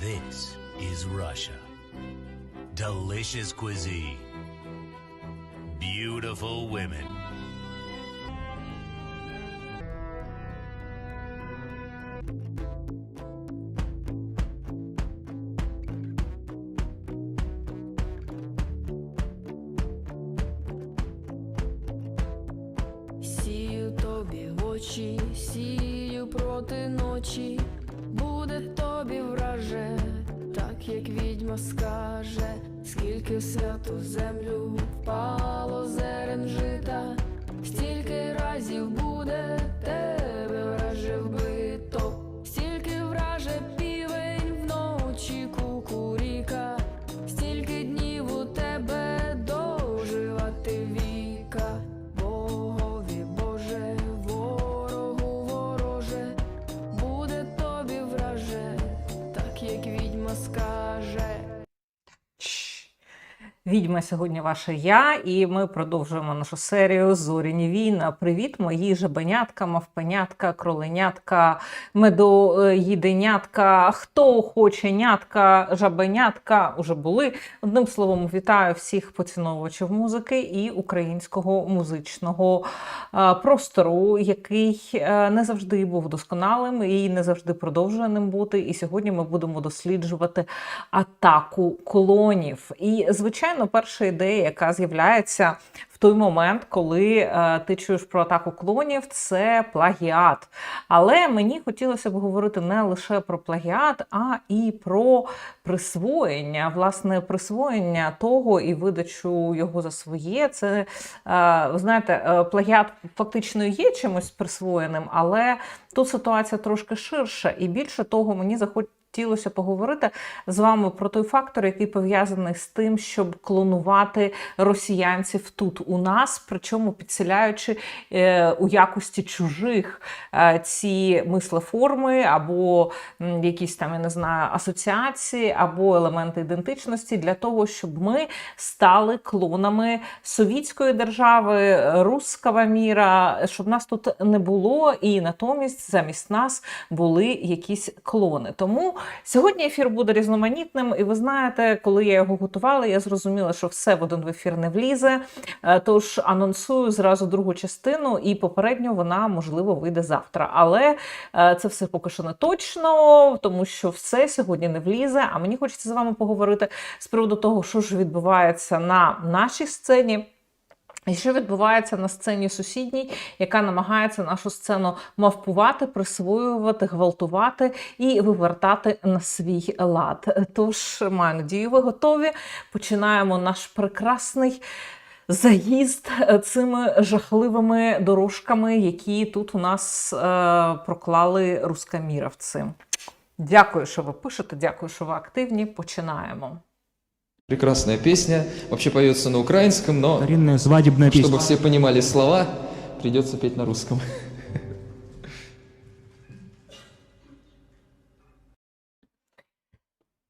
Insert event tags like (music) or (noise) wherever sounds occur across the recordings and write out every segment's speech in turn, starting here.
This is Russia. Delicious cuisine. Beautiful women. Як відьма скаже, скільки в святу землю впало зерен жита, стільки разів буде Відьма сьогодні ваша я, і ми продовжуємо нашу серію Зоряні війна. Привіт, мої жабенятка, мавпенятка, кроленятка, медоїденятка, хто хоче нятка, жабенятка уже були. Одним словом, вітаю всіх поціновувачів музики і українського музичного е, простору, який е, не завжди був досконалим і не завжди продовжує ним бути. І сьогодні ми будемо досліджувати атаку колонів. І, звичайно, перша ідея, яка з'являється в той момент, коли е, ти чуєш про атаку клонів, це плагіат. Але мені хотілося б говорити не лише про плагіат, а і про присвоєння. Власне, присвоєння того і видачу його за своє. Це, е, ви знаєте, е, плагіат фактично є чимось присвоєним, але тут ситуація трошки ширша. І більше того, мені захочеться хотілося поговорити з вами про той фактор, який пов'язаний з тим, щоб клонувати росіянців тут у нас, причому підселяючи е, у якості чужих е, ці мислеформи або м, якісь там, я не знаю, асоціації, або елементи ідентичності для того, щоб ми стали клонами совітської держави, руского міра, щоб нас тут не було, і натомість замість нас були якісь клони. Тому Сьогодні ефір буде різноманітним, і ви знаєте, коли я його готувала, я зрозуміла, що все в один в ефір не влізе. Е, Тож анонсую зразу другу частину, і попередньо вона можливо вийде завтра. Але е, це все поки що не точно, тому що все сьогодні не влізе. А мені хочеться з вами поговорити з приводу того, що ж відбувається на нашій сцені. І що відбувається на сцені сусідній, яка намагається нашу сцену мавпувати, присвоювати, гвалтувати і вивертати на свій лад. Тож маю надію, ви готові. Починаємо наш прекрасний заїзд цими жахливими дорожками, які тут у нас е, проклали рускаміровці. Дякую, що ви пишете. Дякую, що ви активні. Починаємо. Прекрасная песня, вообще поется на украинском, но Старинная свадебная песня. чтобы все понимали слова, придется петь на русском.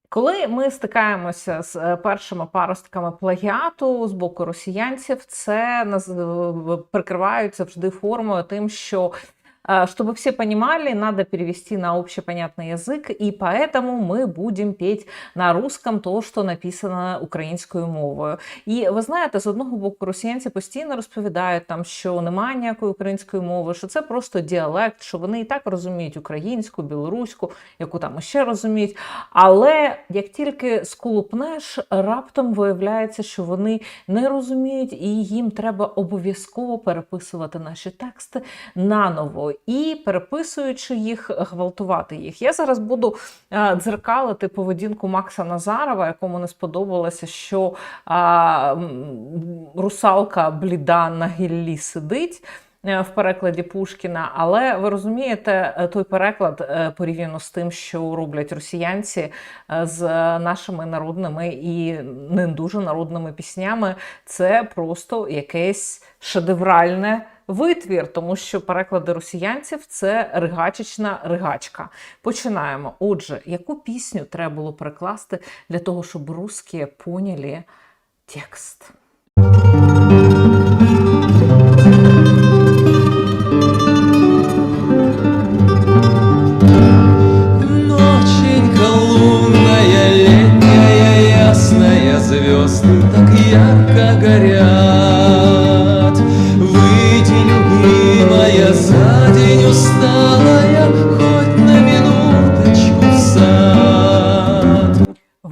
Коли ми стикаємося з е, першими паростками плагіату з боку росіянців, це е, завжди формою тим, що чтобы все понимали, надо перевести на общепонятный язык, и поэтому мы будем петь на русском то, що написано українською мовою. І ви знаєте, з одного боку, росіянці постійно розповідають там, що немає ніякої української мови, що це просто діалект, що вони і так розуміють українську, білоруську, яку там ще розуміють. Але як тільки сколупнеш, раптом виявляється, що вони не розуміють, і їм треба обов'язково переписувати наші тексти наново і переписуючи їх, гвалтувати їх. Я зараз буду е, дзеркалити поведінку Макса Назарова, якому не сподобалося, що русалка бліда на гіллі сидить. е, В перекладі Пушкіна, але ви розумієте, е, той переклад порівняно з тим, що роблять росіянці з нашими народними і не дуже народними піснями, це просто якесь шедевральне витвір, тому що переклади росіянців це ригачечна ригачка. Починаємо. Отже, яку пісню треба було перекласти для того, щоб русські поняли текст? Звезды так ярко горят.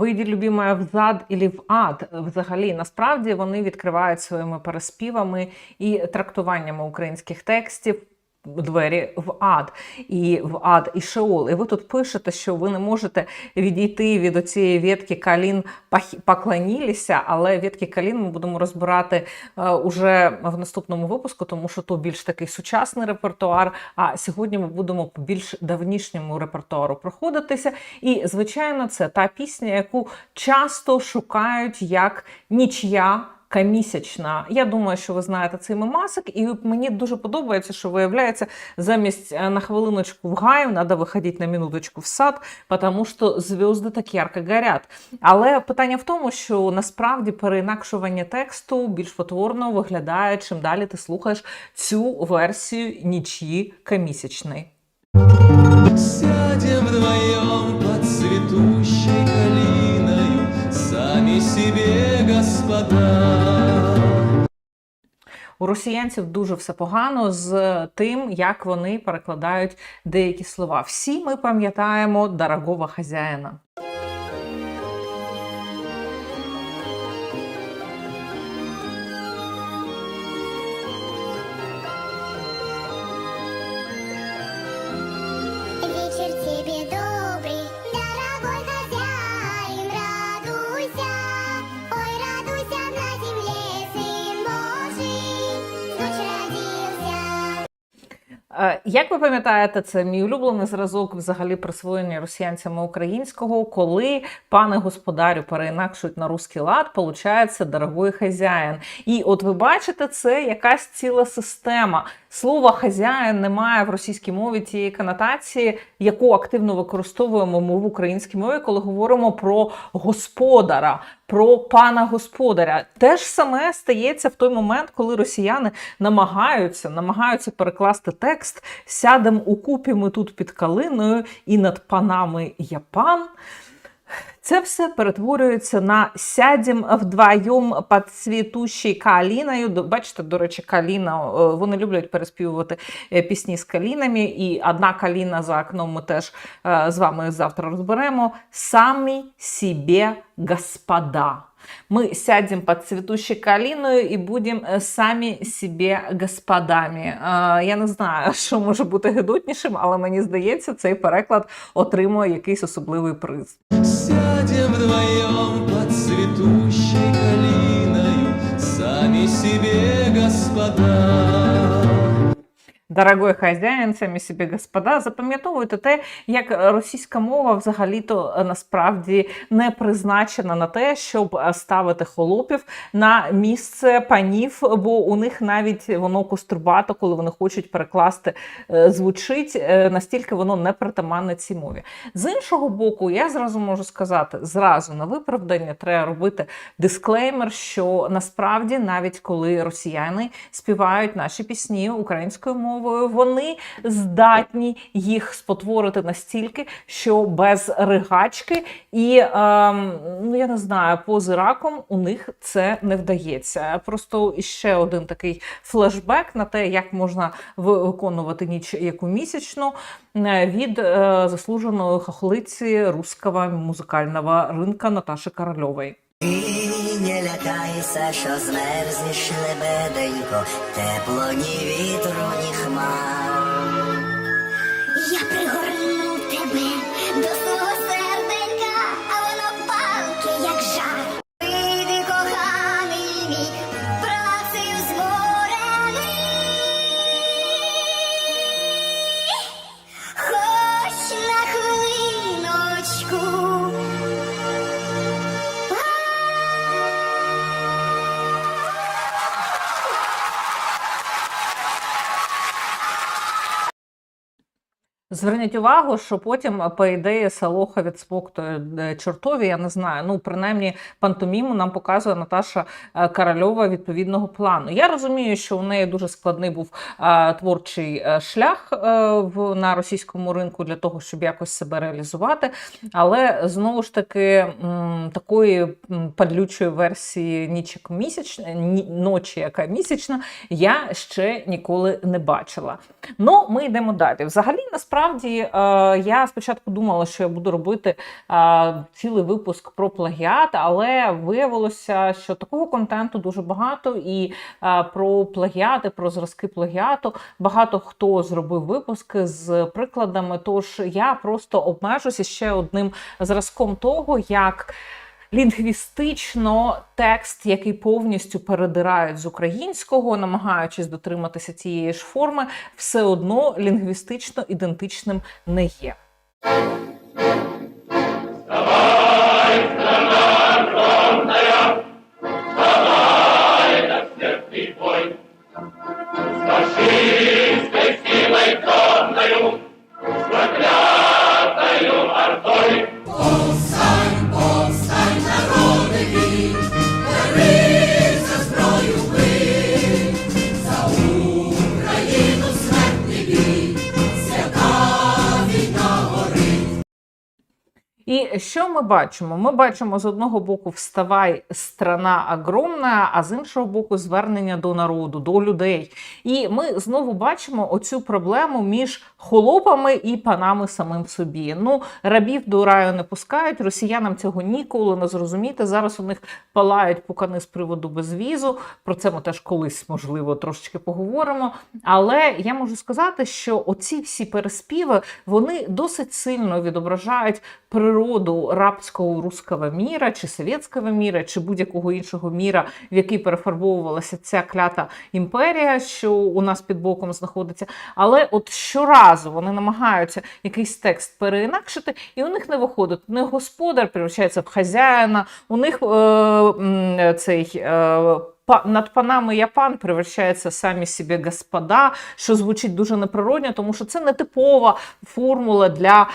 Вийді, любімая, в зад і в ад. Взагалі, насправді вони відкривають своїми переспівами і трактуваннями українських текстів. Двері в ад і в ад і Шеол. І ви тут пишете, що ви не можете відійти від оцієї ветки Калін поклонілися, але ветки Калін ми будемо розбирати е, уже в наступному випуску, тому що то більш такий сучасний репертуар. А сьогодні ми будемо по більш давнішньому репертуару проходитися. І, звичайно, це та пісня, яку часто шукають як нічия. Камісячна. Я думаю, що ви знаєте цей мемасик, і мені дуже подобається, що виявляється, замість е, на хвилиночку в гаю треба виходити на минуточку в сад, тому що зв'язки так ярко горять. Але питання в тому, що насправді переінакшування тексту більш потворно виглядає, чим далі ти слухаєш цю версію нічії камісячної. У росіянців дуже все погано з тим, як вони перекладають деякі слова. Всі ми пам'ятаємо дорогого хазяїна. Як ви пам'ятаєте, це мій улюблений зразок взагалі присвоєння росіянцями українського, коли пане господарю переінакшують на русський лад, получається дорогой хазяїн. І от ви бачите, це якась ціла система. Слово хазяїн немає в російській мові тієї конотації, яку активно використовуємо ми в українській мові, коли говоримо про господара, про пана господаря. Те ж саме стається в той момент, коли росіяни намагаються, намагаються перекласти текст сядем у купі ми тут під калиною, і над панами я пан. Це все перетворюється на сядем вдвоєм під цвітущей каліною. Бачите, до речі, каліна. е, Вони люблять переспівувати е, пісні з калінами. І одна каліна за окном ми теж е, з вами завтра розберемо. Самі себе господа. Мы сядем под цветущей калиною і будемо самі себе господами. Я не знаю, (laughs) що може бути гидотнішим, але мені здається, цей переклад отримує якийсь особливий приз. Сядем вдвоем под цветущей калиною, Сами себе господа. Дорогой хазяїн, самі собі господа, запам'ятовуйте те, як російська мова взагалі-то е, насправді не призначена на те, щоб е, ставити холопів на місце панів, бо у них навіть воно кострубато, коли вони хочуть перекласти, е, звучить настільки воно не притаманне цій мові. З іншого боку, я зразу можу сказати, зразу на виправдання треба робити дисклеймер, що насправді навіть коли росіяни співають наші пісні українською мовою, вони здатні їх спотворити настільки, що без ригачки і ем, ну я не знаю, пози раком у них це не вдається. Просто іще один такий флешбек на те, як можна виконувати ніч яку місячну е, від е, заслуженої хохлиці руського музикального ринка Наташі Корольової. І не лякайся, що змерзнеш лебеденько, тепло ні вітру, ні хмар. Зверніть увагу, що потім, по ідеї, Салоха від смоктує чортові, я не знаю. Ну, принаймні, пантоміму нам показує Наташа е, Корольова відповідного плану. Я розумію, що у неї дуже складний був е, творчий е, шлях е, в, на російському ринку для того, щоб якось себе реалізувати. Але знову ж таки, такої падлючої версії нічок місяч... ночі, яка місячна, я ще ніколи не бачила. Ну, ми йдемо далі. Взагалі, насправді, е, я спочатку думала, що я буду робити е, цілий випуск про плагіат, але виявилося, що такого контенту дуже багато, і е, про плагіати, про зразки плагіату багато хто зробив випуски з прикладами. Тож я просто обмежуся ще одним зразком того, як. Лінгвістично текст, який повністю передирають з українського, намагаючись дотриматися цієї ж форми, все одно лінгвістично ідентичним не є. Що ми бачимо? Ми бачимо з одного боку вставай страна огромна, а з іншого боку, звернення до народу, до людей. І ми знову бачимо оцю проблему між холопами і панами самим собі. Ну, рабів до раю не пускають, росіянам цього ніколи не зрозуміти. Зараз у них палають пукани з приводу безвізу. Про це ми теж колись, можливо, трошечки поговоримо. Але я можу сказати, що оці всі переспіви вони досить сильно відображають природу рабського руского міра, чи совєтського міра, чи будь-якого іншого міра, в який перефарбовувалася ця клята імперія, що у нас під боком знаходиться. Але от щоразу вони намагаються якийсь текст переінакшити, і у них не виходить. У них господар превращається в хазяїна, у них е, цей. Е, над панами я пан превращається самі собі господа, що звучить дуже неприродньо, тому що це не типова формула для е,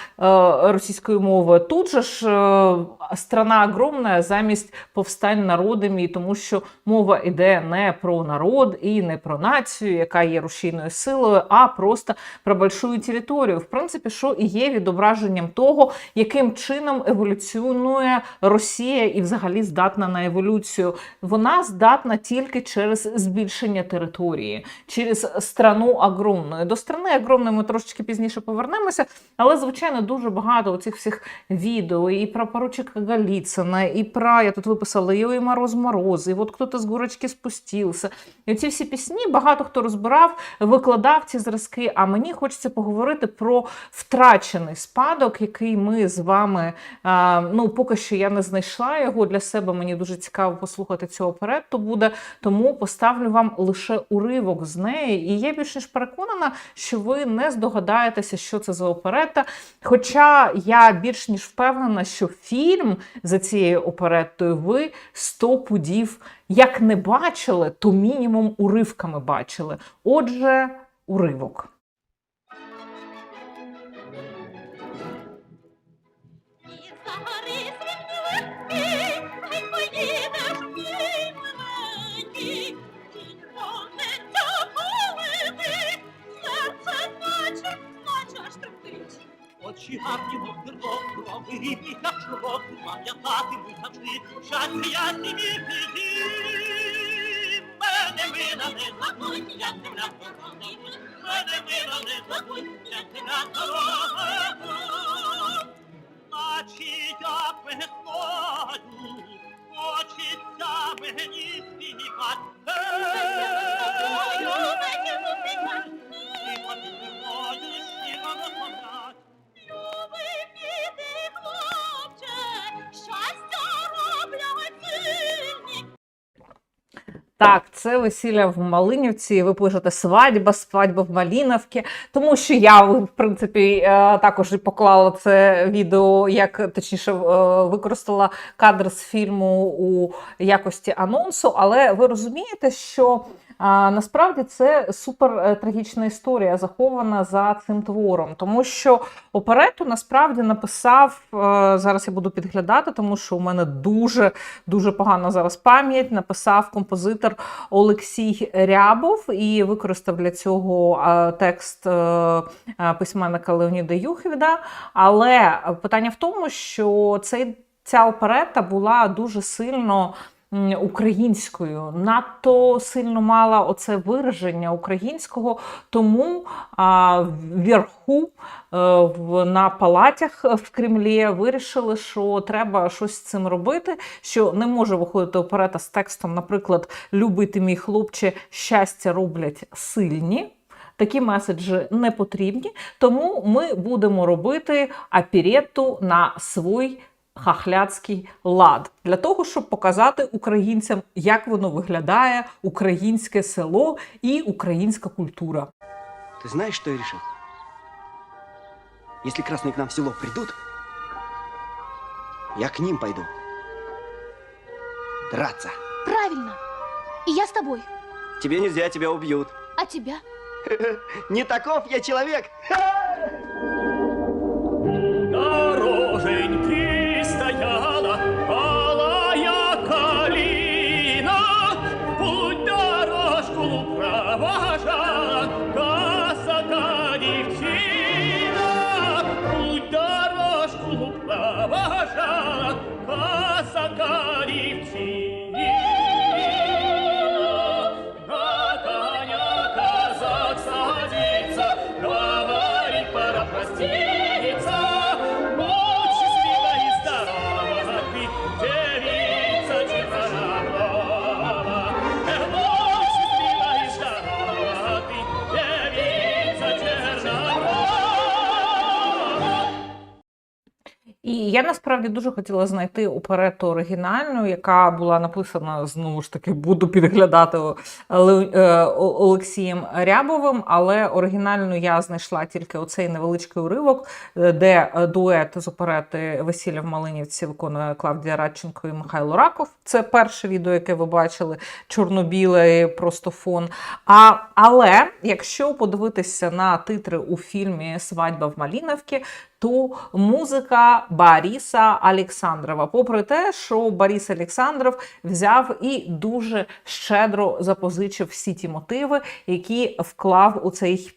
російської мови. Тут же ж е, страна огромна замість повстань народами, тому що мова йде не про народ і не про націю, яка є рушійною силою, а просто про большую територію. В принципі, що і є відображенням того, яким чином еволюціонує Росія і взагалі здатна на еволюцію. Вона здатна тільки через збільшення території, через страну огромну. До страни огромної ми трошечки пізніше повернемося, але звичайно дуже багато оцих всіх відео і про поручика Голіцина, і про я тут виписала і Мороз Мороз, і от хто-то з горочки спустився. І ці всі пісні багато хто розбирав, викладав ці зразки. А мені хочеться поговорити про втрачений спадок, який ми з вами. Ну, поки що я не знайшла його для себе. Мені дуже цікаво послухати цього оперетту буде. Тому поставлю вам лише уривок з неї. І я більш ніж переконана, що ви не здогадаєтеся, що це за оперета. Хоча я більш ніж впевнена, що фільм за цією опереттою ви 100 пудів як не бачили, то мінімум уривками бачили. Отже, уривок. Очі гарні, мов зерно, крови рівні, як широк, пам'ятатимуть завжди, щастя ясні віки. Мене мила не забудь, як на дорогу, мене мила не забудь, як ти на це весілля в Малинівці. Ви пишете свадьба, свадьба в Маліновці. Тому що я, в принципі, е, також і поклала це відео, як точніше, е, використала кадр з фільму у якості анонсу. Але ви розумієте, що А, насправді це супер е, трагічна історія, захована за цим твором, тому що оперету насправді написав е, зараз. Я буду підглядати, тому що у мене дуже дуже погана зараз пам'ять. Написав композитор Олексій Рябов і використав для цього е, текст письменника Леоніда Юхвіда. Але питання в тому, що цей, ця оперета була дуже сильно українською, надто сильно мала оце вираження українського, тому а, вверху е, в, на палатях в Кремлі вирішили, що треба щось з цим робити, що не може виходити оперета з текстом, наприклад, Любити мій хлопче, щастя роблять сильні. Такі меседжі не потрібні, тому ми будемо робити аперетту на свій хахляцький лад для того, щоб показати українцям, як воно виглядає українське село і українська культура. Ты знаешь, что я решил? Если красные к нам в село придут, я к ним пойду. Драться. Правильно. И я с тобой. Тебе нельзя, тебя убьют. А тебя? (laughs) Не таков я человек. Дороженьки (laughs) я насправді дуже хотіла знайти оперету оригінальну, яка була написана знову ж таки, буду підглядати Ле- е, Олексієм Рябовим, але оригінальну я знайшла тільки оцей невеличкий уривок, е, де е, дует з оперети Весілля в Малинівці виконує Клавдія Радченко і Михайло Раков. Це перше відео, яке ви бачили, чорно-біле, просто фон. А, але якщо подивитися на титри у фільмі Свадьба в Маліновці, то музика Бориса Олександрова. Попри те, що Борис Олександров взяв і дуже щедро запозичив всі ті мотиви, які вклав у цей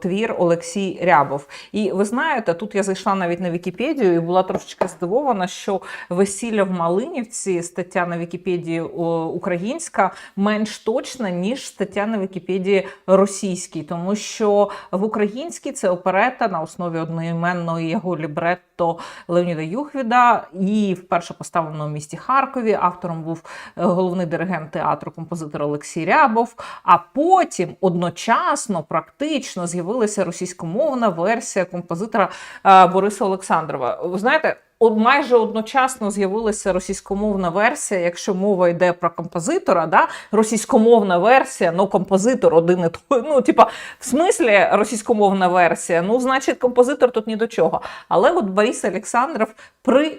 твір Олексій Рябов. І ви знаєте, тут я зайшла навіть на Вікіпедію і була трошечки здивована, що весілля в Малинівці, стаття на Вікіпедії українська, менш точна, ніж стаття на Вікіпедії російській, тому що в українській це оперета на основі одноіменного його лібретто Леоніда Юхвіда і вперше поставлено в місті Харкові. Автором був е, головний диригент театру, композитор Олексій Рябов. А потім одночасно практично з'явилася російськомовна версія композитора Бориса Олександрова. Ви знаєте, от майже одночасно з'явилася російськомовна версія, якщо мова йде про композитора, да? російськомовна версія, ну композитор один і той. Ну, типа, в смислі російськомовна версія, ну, значить, композитор тут ні до чого. Але от Борис Олександров при.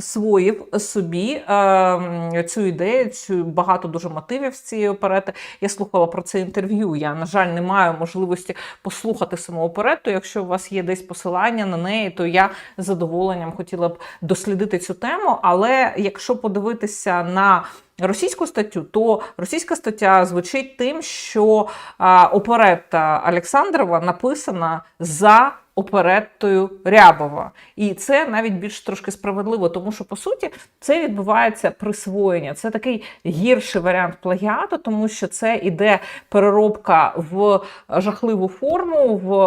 Присвоїв собі е, цю ідею, цю багато дуже мотивів з цієї оперети. Я слухала про це інтерв'ю. Я, на жаль, не маю можливості послухати саму оперету. Якщо у вас є десь посилання на неї, то я з задоволенням хотіла б дослідити цю тему. Але якщо подивитися на російську статтю, то російська стаття звучить тим, що а, оперета Олександрова написана за опереттою Рябова. І це навіть більш трошки справедливо, тому що по суті це відбувається присвоєння. Це такий гірший варіант плагіату, тому що це іде переробка в жахливу форму, в е,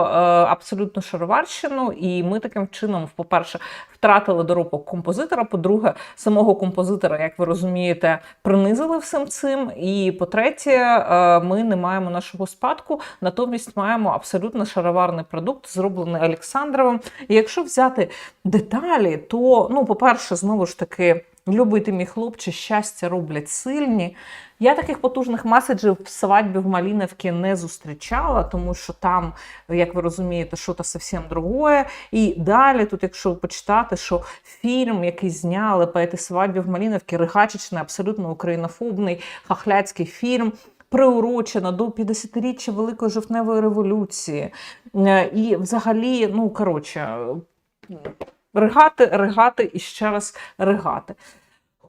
абсолютно шароварщину. І ми таким чином, по-перше, втратили доробок композитора. По-друге, самого композитора, як ви розумієте, принизили всім цим. І по-третє, е, ми не маємо нашого спадку, натомість маємо абсолютно шароварний продукт, зроблений Олександровим. І якщо взяти деталі, то, ну, по-перше, знову ж таки. Любити мій хлопче, щастя роблять сильні. Я таких потужних меседжів в свадьбі в Маліновці не зустрічала, тому що там, як ви розумієте, що то зовсім другое. І далі, тут, якщо почитати, що фільм, який зняли по этой свадьбі в Маліновці, ригачечний, абсолютно українофобний, хахляцький фільм. приурочена до 50-річчя Великої жовтневої революції. Е, І взагалі, ну коротше, ригати, ригати і ще раз ригати.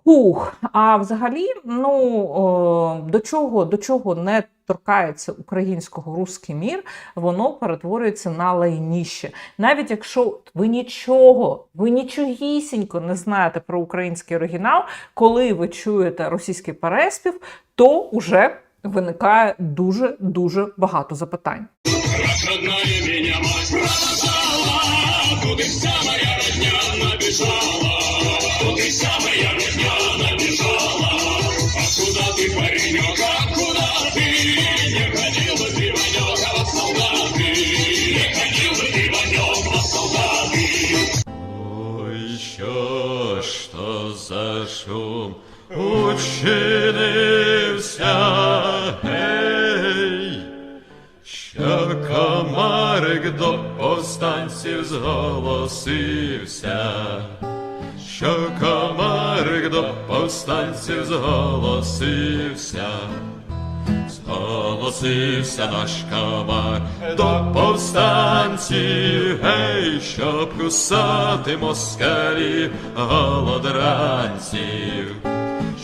Ух, а взагалі, ну до чого, до чого не торкається українського русський мір, воно перетворюється на лайніще. Навіть якщо ви нічого, ви нічогісінько не знаєте про український оригінал, коли ви чуєте російський переспів, то уже виникає дуже дуже багато запитань. Ой, зголосився, що комарик до повстанців зголосився. Зголосився наш комар до повстанців, гей, щоб кусати москалів голодранців,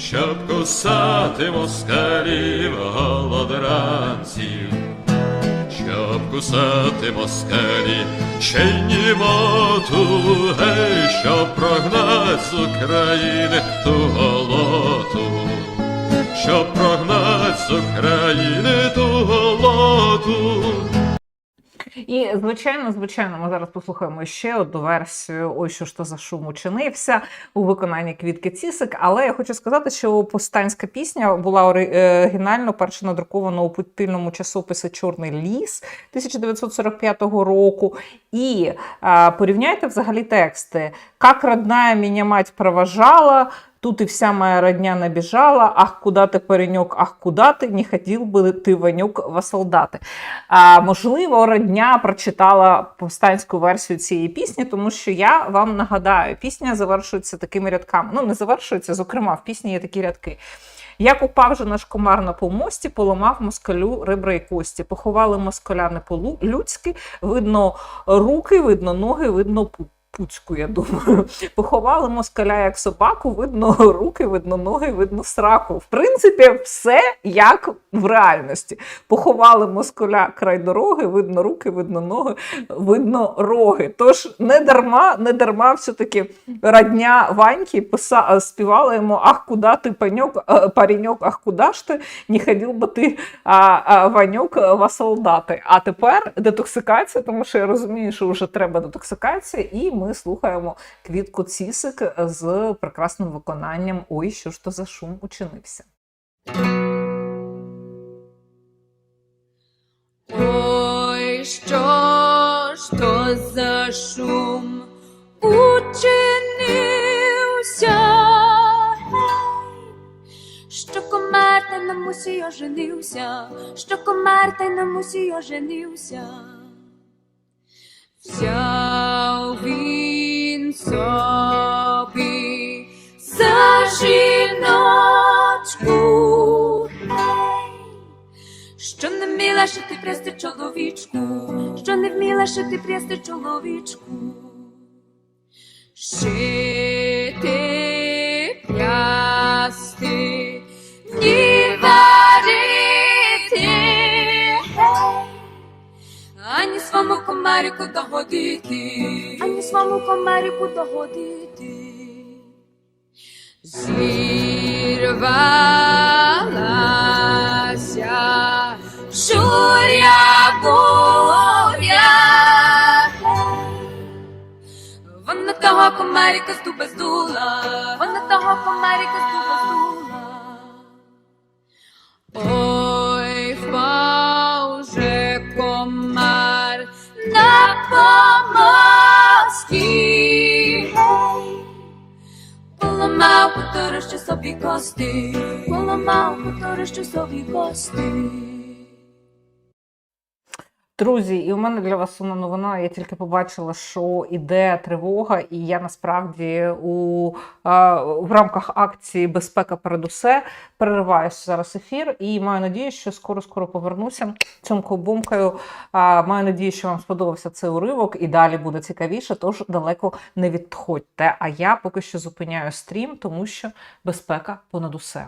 щоб кусати москалів голодранців, кусати москалі, ще й німоту, гей, що прогнать з України ту голоту щоб прогнать з України ту голоду. І, звичайно, звичайно, ми зараз послухаємо ще одну версію Ой, що ж то за шум учинився у виконанні Квітки Цісик. Але я хочу сказати, що повстанська пісня була е, оригінально перше надрукована у підпільному часописі Чорний ліс 1945 року. І а, порівняйте взагалі тексти. Как родная меня мать провожала, Тут и вся моя родня набежала, ах, куда ти, пареньок, ах, куда ти, не хотів би ти, Ванюк, во солдати. А, можливо, родня прочитала повстанську версію цієї пісні, тому що я вам нагадаю, пісня завершується такими рядками. Ну, не завершується, зокрема, в пісні є такі рядки. Як упав же наш комар на помості, поламав москалю ребра і кості. Поховали москаля не по-людськи, видно руки, видно ноги, видно пу- пуцьку, я думаю. (laughs) Поховали москаля як собаку, видно (laughs) руки, видно ноги, видно сраку. В принципі, все як в реальності. Поховали москаля край дороги, видно руки, видно ноги, видно роги. Тож не дарма, не дарма все-таки родня Ваньки писа, співала йому Ах, куда ти, паньок, е, пареньок, ах, куда ж ти, не ходив би ти, а, а, Ванюк, е, во солдати. А тепер детоксикація, тому що я розумію, що вже треба детоксикація, і ми слухаємо квітку Цісик з прекрасним виконанням Ой, що ж то за шум учинився. Ой, що ж то за шум учинився, що комар та на мусі оженився, що комар та на мусі оженився. Взяв він собі за жіночку, що не вміла шити прясти чоловічку, що не вміла шити прясти чоловічку. Шити ані свому комарику догодити, ані свому комарику догодити. Зірвалася журя буря. Вона того комарика з дуба здула, вона того комарика з дуба поторощу собі кости, поламав поторощу собі кости. Друзі, і у мене для вас сумна новина. Я тільки побачила, що іде тривога, і я насправді у в рамках акції Безпека перед усе перериваю зараз ефір і маю надію, що скоро скоро повернуся. Цьомкою бумкою. Маю надію, що вам сподобався цей уривок, і далі буде цікавіше. Тож далеко не відходьте. А я поки що зупиняю стрім, тому що безпека понад усе.